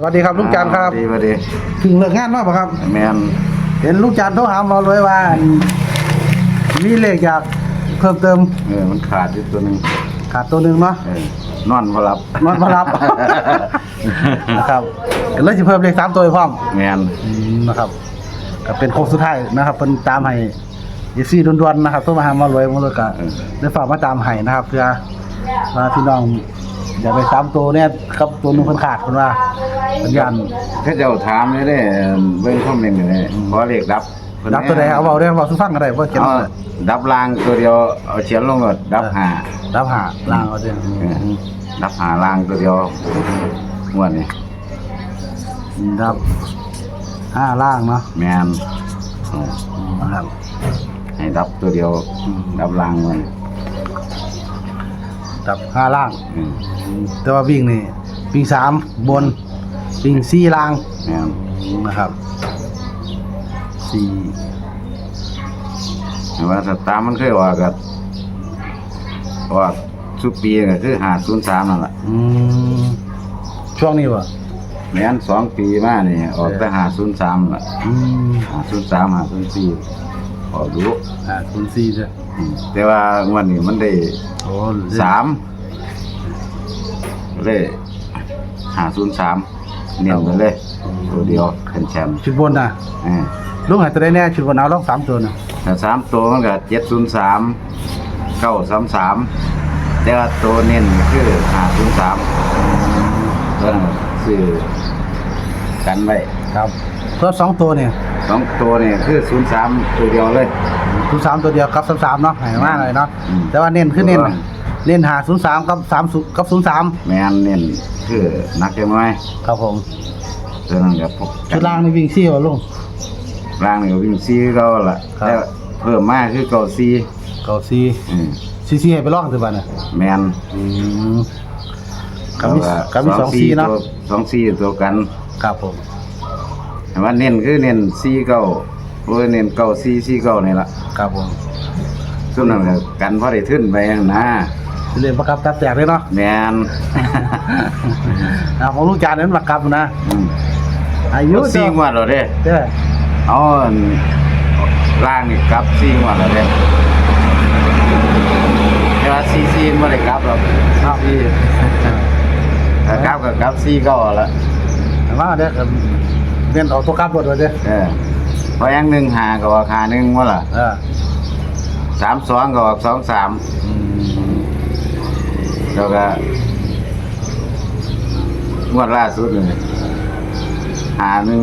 สวัสดีครับลุงจันทร์ครับดีสวัสดีถึงเลิกงานมาปะครับ แมนเห็นลุงจันทร์โทรหาเราเลยว่ามีเลขอยากเพิ่มเติมเออมันขาดอยู่ตัวหนึงขาดตัวหนึ่งเนาะเออนอนมารับนอนมารับ นะครับก็เลยจะเพิ่มเลขสามตัวให้พร้อมแมนอืมนะครับก็เป็นโค้งสุดท้ายนะครับเป็นตามให้ยีซี่ดวนๆนะครับโทรมาหามารวยมาเลยกะได้ฝากมาตามให้นะครับ เพื่อมาพี่น้อง อย่าไปซ้ำตัวเนี่ยครับตัวหนึงเพิ่นขาดเพิ่นว่าสัญญาณถ้าเจ้าถามเลยเด้เบิ่งคอมเมนต์อยู่เลยขอเลขดับเพิ่นดับตัวใดเอาเบาได้เบาสุฟังก็ได้ว่าเขียนเอาเอาเลยดับลางตัวเดียวเอาเขียนลงก็ดับหาดับหาล่างเอาเด้เออดับหาลางตัวเดียวงวดนี้ดับห้าล่างเนาะแมนเออนะครับให้ดับตัวเดียวอืมดับลางมันดับห้าล่างอืม แต่ว่าวิ่งนี่วิ่งสามบน วิ่งสี่ล่างแมนนะครับสี่แต่ว่าสตาร์มันเคยว่ากับว่าสุปีก็คือ503นั่นแหละอืมช่วงนี้วะแม่นสองปีมานี่ออกแต่หาศูนย์สามละอืมหาศูนย์สามหาศูนย์สี่ออกดูอ่าคุณสี่เด้ออืมแต่ว่างวันนี้มันได้โอ้สาม เลยหาศูนย์สามเหนียวกันเลย ตัวเดียวเป็นแชมป์ชุดบนน่ะอ่าลุงหายตัวได้แน่ชุดบนเอาลองสามตัวน่ะแต่สามตัวมันก็เจ็ดศูนย์สามเก้าสามสามแต่ว่าตัวเน้นคือหาศูนย์สามตัวนั้นซื้อกันไว้ครับเพิ่มสองตัวเนี่ยสองตัวนี่คือศูนย์สามตัวเดียวเลยศูนย์สามตัวเดียวกับสามสามเนาะหายมากเลยเนาะอืมแต่ว่าเน้นคือเน้นน่ะ เน้นหาศูนย์สามกับสามกับศูนย์สามแมนเน้นคือนักใช่ไหมครับผมตัวนั้นกับพวกชุดล่างนี่วิ่งซี่วะลุงล่างนี่ก็วิ่งซีก็ละครับแล้วเพิ่มมากคือเก่าซีเก่าซี่อืมซี่ซี่ให้ไปลองตัวบ้านน่ะแมนอืมกับมีแล้วกับมีสองซี่เนาะตัวสองซีตัวกันครับผมแต่ว่าเน้นคือเน้นซีเก้าโอ้ยเน้นเก้าซีซีเก้านี่ละครับผมส่วนนั้นก็กันพอได้ขึ้นไปหั่นนะ เรียนประกับตัดแตกเลยเนาะแมนอ่าของลูกจานนั้นประกับนะอืมอายุซีงวดเหรอเด้เด้อเอาอันล่างนี่กลับซีงวดเหรอเด้แต่ว่าซีซีไม่ได้กลับหรอกซีถ้ากลับก็กลับซีเก้าละแต่ว่าเด้อก็เรียนออกตัวกลับหมดเลยเด้อเออเพราะยังหนึ่งหาก็ว่าหาหนึ่งว่าล่ะเออสามสองก็ว่าสองสามอืม แล้วก็งวดล่าสุดเลยหาหนึ่ง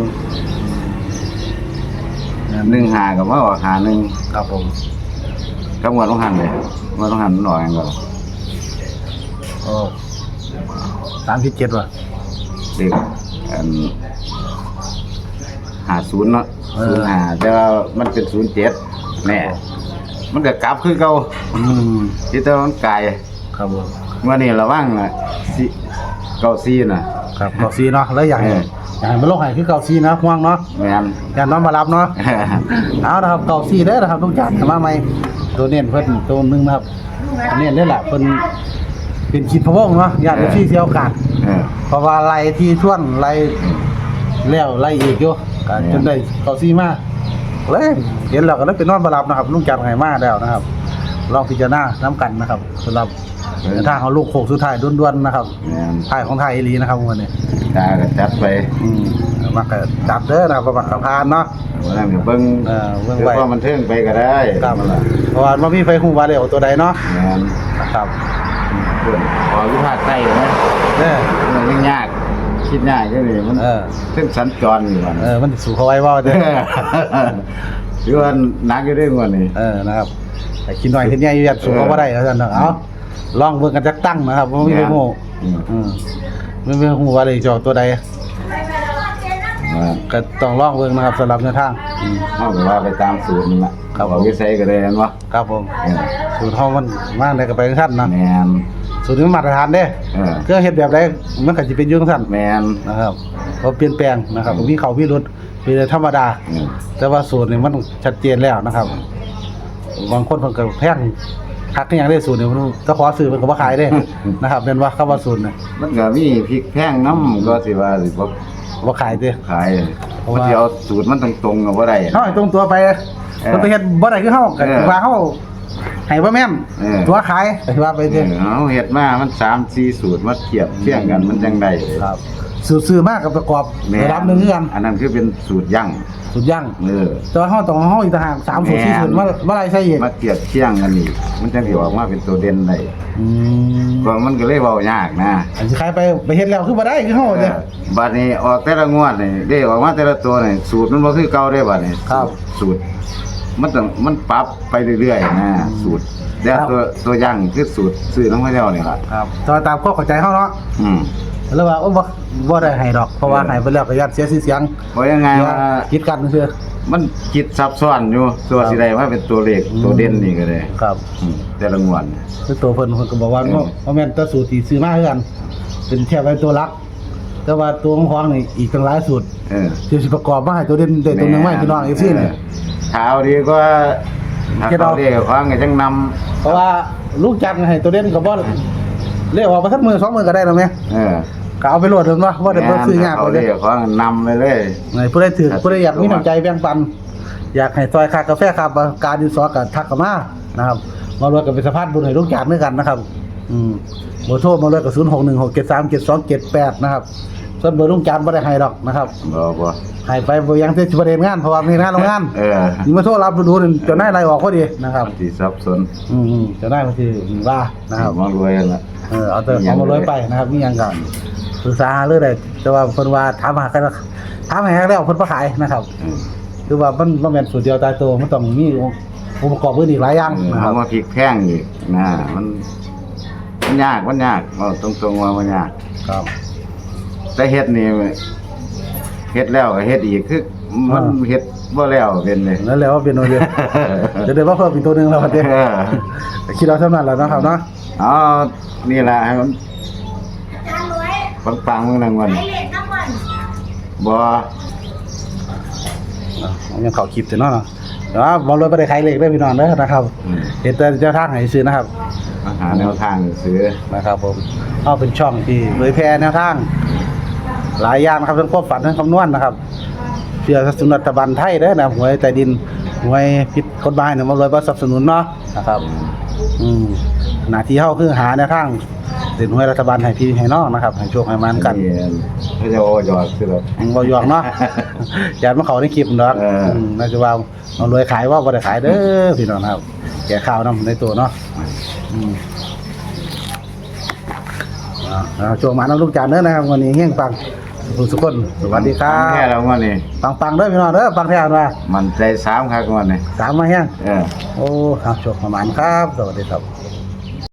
หนึ่งหากับว่าว่าหาหนึ่งครับผมก็งวดต้องหันเลยงวดต้องหันมันหน่อยกันก่อนโอ้สามสิบเจ็ดว่ะเด็กอันหาศูนย์เนาะเออศูนย์หาแต่ว่ามันเป็นศูนย์เจ็ดแน่มันก็กลับคือเก่าอืมที่ตัวมันไกลครับผม เมื่อนี้ระวังอะสิเก้าซีน่ะ ครับเก่าซีเนาะแล้วอยากให้เออ อยากให้มันลงให้คือเก่าซีนะห่วงเนาะแมนอยากน้องมารับเนาะ เอาละครับเก่าซีเด้อนะครับลูกจานมาใหม่ตัวเน้นเพิ่นตัวหนึงนะครับตัวเน้นนี่แหละเพิ่นเป็นคิดพะวงเนาะอยากจะซีเสียโอกาสเออ เพราะว่าไล่ที่ช่วงไล่แล้วไล่อีกอยู่ก็จนได้เกาซีมาเลยเห็นแล้วก็เลยเป็นนอนบารับนะครับลุงจันทร์ไห้มาแล้วนะครับ ลองพิจารณาน้ำกันนะครับสำหรับ ทางของลูกโขกสุดท้ายด้วนๆนะครับแมนท้ายของไทยอีหลีนะครับวันนี้ตาก็จัดไปอืมมักก็จับเด้อนะครับประมาณกับพานเนาะ วันนั้นก็เบิ่งเออเบิ่งเพื่ไว้อความบันเทิงไปก็ได้ครับเพราะว่ามันมีไฟคู่ว่าเดียวตัวใดเนาะแมนนะครับเพื่อนขอวิพากษ์ใต้เลยนะเด้อมันไม่ยากคิดง่ายแค่นี้มันเออเส้นสัญจรอยู่วันเออมันสู่เขาไว้ว่าเด้อหรือว่านักอยู่ด้วยวันนี้เออนะครับแต่คิดหน่อยคิดใหญ่อยู่ยัดสูงเขาบ่ได้เอาซั่นเนาะเอา ลองเบิ่งกันจักตั้งนะครับบ่มีฮู้อืมอืมไม่มีฮู้ว่าเลยจะเอาตัวใดอ่าก็ต้องลองเบิ่งนะครับสำหรับแนวทางอืมเอาก็ว่าไปตามสูตรนั่นแหละครับเอาวิสัยก็ได้นั่นวะครับผมเออสูตรเฮามันมาได้ก็ไปจังซั่นเนาะแมนสูตรนี้มันมาตรฐานเด้เออเครื่องเฮ็ดแบบใดมันก็สิเป็นอยู่จังซั่นแมนนะครับบ่เปลี่ยนแปลงนะครับมีเขามีรถเป็นธรรมดา อืมแต่ว่าสูตรนี่มันชัดเจนแล้วนะครับ บางคนเพิ่นก็แพง หักก็ยังได้สูตรเนี่ยมันก็ขอซื้อมันก็บ่ขายได้นะครับเป็นว่าคำว่าสูตรน่ะมันก็มีพริกแพงน้ำก็สิว่าสิบ่บ่ขายเด้ขายเพราะมันว่าสิเอาสูตรมันตรงๆก็บ่ได้เฮาให้ตรงตัวไปมันไปเฮ็ดบ่ได้คือเฮาก็เออว่าเฮาให้บ่แม่นเออตัวขายก็สิว่าไปเอเด้อเอาเฮ็ดมามัน3 4สูตรมาเทียบเทียงกันมันจังได้ครับ สูตรซื้อมากกับประกอบแม่ระดับหนึงคือกันอันนั้นคือเป็นสูตรยั่งสูตรย่างเออ แต่ว่าเฮาต้องเอาเฮาอีกต่างหากสามสูตรสี่แม่นสูตรมามาไล่ใส่อีกมาเทียบเทียงกันนี่มันจังสิออกมาเป็นตัวเด่นได้อืมเพราะมันก็เลยเว้ายากนะอันสิขายไปไปเฮ็ดแล้วคือบ่ได้คือเฮาเด้เออบัดนี้ออกแต่ละงวดนี่ได้ออกมาแต่ละตัวนี่สูตรมันบ่คือเก่าได้บัดนี้ครับ สูตร มันต้องมันปรับไปเรื่อยๆนะสูตรแล้วตัวตัวอย่างคือสูตรซื้อน้องไว้แล้วนี่ล่ะครับแต่ว่าตามข้อเข้าใจเฮาเนาะอืม แล้วว่าโอ้บ่บ่ได้ให้ดอกเพราะว่าเออให้ไปแล้วก็ยัดเสียชื่อเสียงเพราะยังไงว่าคิดกันซื่อมันคิดซับซ้อนอยู่ตัวครับสิได้ว่าเป็นตัวเลขอืมตัวเด่นนี่ก็ได้ครับอืมแต่ละงวดคือตัวเพิ่นเพิ่นก็บอกว่าเออบ่แม่นแต่สูตรที่ซื้อมาคือกัน เป็นแค่เป็นตัวหลัก แต่ว่าตัวของของนี่อีกตั้งหลายสูตรเออที่สิประกอบมาให้ตัวเด่นได้ตัวหนึงไว้พี่น้องอีกซี่นี่เท้าดีก็ถ้าเฮ็ดเอาเขาเรียกฟังก็จังนำเพราะว่าลูกจัดให้ตัวเด่นก็บ่ เรียกว่าบ่ทักมือสองมือก็ได้แล้วแม่เออก็เอาไปโหลดเถอะเนาะบ่ได้บ่ซื้อยากเขาเลยเรียกฟังนำไปเลยไหนผู้ใดถือผู้ใดอยากมีน้ำใจแบ่งปัน อยากให้ซอยค่ากาแฟครับการดินสอกับทักเข้ามานะครับมารวยกับเป็นสะพานบุญให้ลูกจานด้วยกันนะครับ อืมเบอร์โทรมารวยกับ0616737278นะครับ ส่วนเบอร์ลุงจานบ่ได้ให้ดอกนะครับบ่บ่ให้ไปบ่ยังที่ประเด็นงานเพราะว่ามีงานโรงงานเออนี่มาโทรรับดูๆนี่เจ้านายไล่ออกพอดีนะครับที่สับสนอืมๆเจ้านายมันสิว่านะครับมารวยกันละเออเอาแต่เอามารวยไปนะครับมีหยังกันปรึกษาหาเรื่องใดแต่ว่าเพิ่นว่าถามหากันถามให้แล้วเพิ่นบ่ขายนะครับ อืมคือว่ามันมันเป็นสูตรเดียวตายตัวมันต้องมีองค์ประกอบอื่นอีกหลายอย่างนะคเอารับ มาพริกแพงอีกนะมันมันยากมันยากเอาตรงๆว่ามันยาก ครับ แต่เฮ็ดนี่เฮ็ดแล้วก็เฮ็ดอีกคือมันอ่าเฮ็ดบ่แล้วเป็นเลยนั่นแหละว่าเป็นโนเดียวจะได้ว่าเพิ่มอีกตัวหนึงแล้วเด้เออคิดเอาเท่านั้นแหละเนาะครับเนาะเอานี่ล่ะให้มันปังๆมื้อนั้นวันบ่อะยังเขาคลิปอยู่เนาะเนาะเนาะบอลรวยไปได้ขายเลขได้พี่น้องเด้อนะครับอืมเห็นแต่เจ้าทางให้ซื้อนะครับ มาหาแนวทางซื้อ นะครับผมเอาเป็นช่องที่เผยแพร่แนวทาง หลายอย่างนะครับทั้งความฝันทั้งคำนวณนะครับเพื่อสนับสนุนรัฐบาลไทยเด้อนะหวยใต้ดินหวยผิดกฎหมายเนี่ยมารวยบ่สนับสนุนเนาะนะครับ อืมหน้าที่เฮาคือหาแนวทางเด่นหวยรัฐบาลให้พี่ให้น้องนะครับให้โชคให้มันกันเขาจะโอ้ยอดคือแบบอืมบ่หยอกเนาะอย่ามาเข้าในคลิปเนาะเอออืมน่าจะว่าเอารวยขายว่าบ่ได้ขายเด้อพี่น้องครับ แก่ข้าวนํในตัวเนาะอืมอ่าเอาโชคมาน้ำลูกจานเด้อนะครับวันนี้เฮงปัง ทุกทุกคนสวัสดีครัแค่บเราวันนี้ปังปังๆเด้อพี่น้องเด้อปังแท้ว่ามันใจสามครับวันนี้สามมาแฮงเออ โอ้ครับโชคประมาณครับ สวัสดีครับ